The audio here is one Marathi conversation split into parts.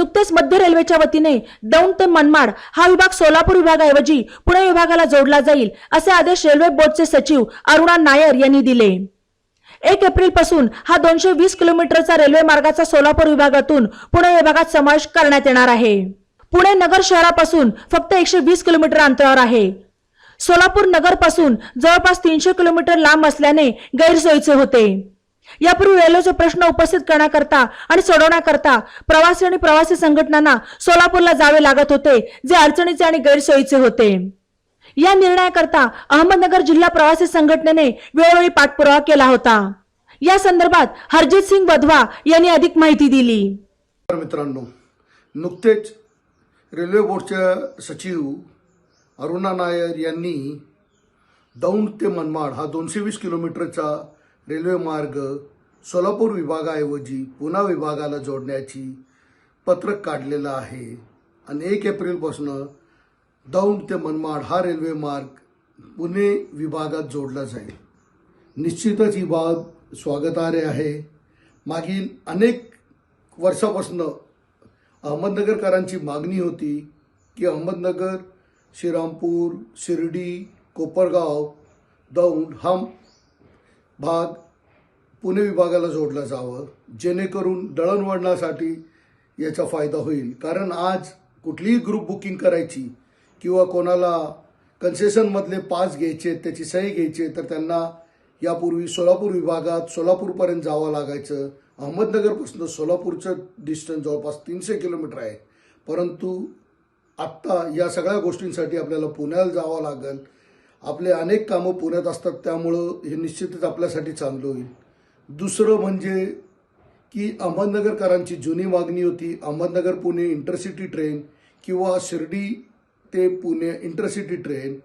नुकतेच मध्य रेल्वेच्या वतीने दौंड ते मनमाड हा विभाग सोलापूर विभागाऐवजी पुणे विभागाला जोडला जाईल असे आदेश रेल्वे बोर्डचे सचिव अरुणा नायर यांनी दिले. एक एप्रिलपासून हा दोनशे वीस किलोमीटरचा रेल्वे मार्गाचा सोलापूर विभागातून पुणे विभागात समावेश करण्यात येणार आहे. पुणे नगर शहरापासून फक्त एकशे वीस किलोमीटर अंतरावर आहे. सोलापूर नगरपासून जवळपास तीनशे किलोमीटर लांब असल्याने गैरसोयीचे होते. यापूर्वी रेल्वेचे प्रश्न उपस्थित करण्याकरता आणि सोडवण्याकरता प्रवासी आणि प्रवासी संघटनांना सोलापूरला जावे लागत होते जे अडचणीचे आणि गैरसोयीचे होते. या निर्णयाकरता अहमदनगर जिल्हा प्रवासी संघटनेने वेळोवेळी पाठपुरावा केला होता. या संदर्भात हरजित सिंग वधवा यांनी अधिक माहिती दिली. मित्रांनो नुकतेच रेल्वे बोर्डच्या सचिव अरुणा नायर यांनी दौंड ते मनमाड हा दोनशे वीस किलोमीटरचा रेल्वे मार्ग सोलापूर विभागाऐवजी पुणा विभागाला जोडण्याची पत्रक काढलेलं आहे. आणि एक एप्रिलपासून दौंड ते मनमाड हा रेल्वे मार्ग पुणे विभागात जोडला जाईल. निश्चितच ही बाब स्वागतार्ह आहे. मागील अनेक वर्षापासून अहमदनगरकरांची मागणी होती की अहमदनगर श्रीरामपूर शिर्डी कोपरगाव दौंड हा भाग पुणे विभागाला जोडलं जावं. जेणेकरून दळणवळणासाठी याचा फायदा होईल. कारण आज कुठलीही ग्रुप बुकिंग करायची किंवा कोणाला कन्सेशनमधले पास घ्यायचे त्याची सही घ्यायची तर त्यांना यापूर्वी सोलापूर विभागात सोलापूरपर्यंत जावं लागायचं. अहमदनगरपासून सोलापूरचं डिस्टन्स जवळपास तीनशे किलोमीटर आहे. परंतु आत्ता या सगळ्या गोष्टींसाठी आपल्याला पुण्याला जावं लागेल. आपले अनेक कामं पुण्यात असतात त्यामुळं हे निश्चितच आपल्यासाठी चांगलं होईल. दुसरं म्हणजे की अहमदनगरकरांची जुनी मागणी होती अहमदनगर पुणे इंटरसिटी ट्रेन किंवा शिर्डी ते पुणे इंटरसिटी ट्रेन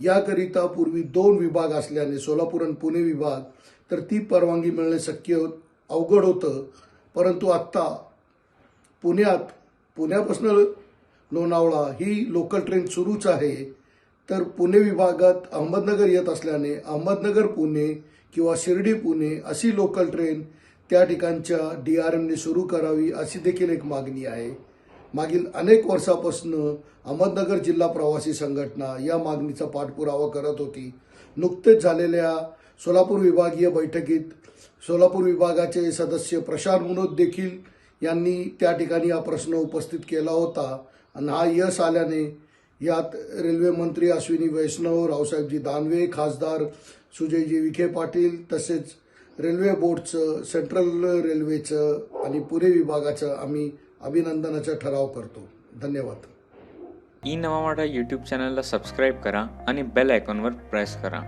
याकरिता पूर्वी दोन विभाग असल्याने सोलापूर आणि पुणे विभाग तर ती परवानगी मिळणे शक्य अवघड होतं. परंतु आत्ता पुण्यात पुण्यापासून लोणावळा ही लोकल ट्रेन सुरूच आहे. तर पुणे विभागात अहमदनगर येत असल्याने अहमदनगर पुणे किंवा शिर्डी पुणे अशी लोकल ट्रेन त्या ठिकाणच्या डी आर एमने सुरू करावी अशी देखील एक मागणी आहे. मागील अनेक वर्षापासून अहमदनगर जिल्हा प्रवासी संघटना या मागणीचा पाठपुरावा करत होती. नुकतेच झालेल्या सोलापूर विभागीय बैठकीत सोलापूर विभागाचे सदस्य प्रशांत मुनोद देखील यांनी त्या ठिकाणी हा प्रश्न उपस्थित केला होता. आणि हा यश आल्याने यात रेल्वे मंत्री अश्विनी वैष्णव रावसाहेबजी दानवे खासदार सुजयजी विखे पाटील तसेच रेल्वे बोर्डचं सेंट्रल रेल्वेचं आणि पुणे विभागाचं आम्ही अभिनंदनाचा ठराव करतो. धन्यवाद. ई नवा मराठा यूट्यूब चॅनलला सबस्क्राईब करा आणि बेल आयकॉनवर प्रेस करा.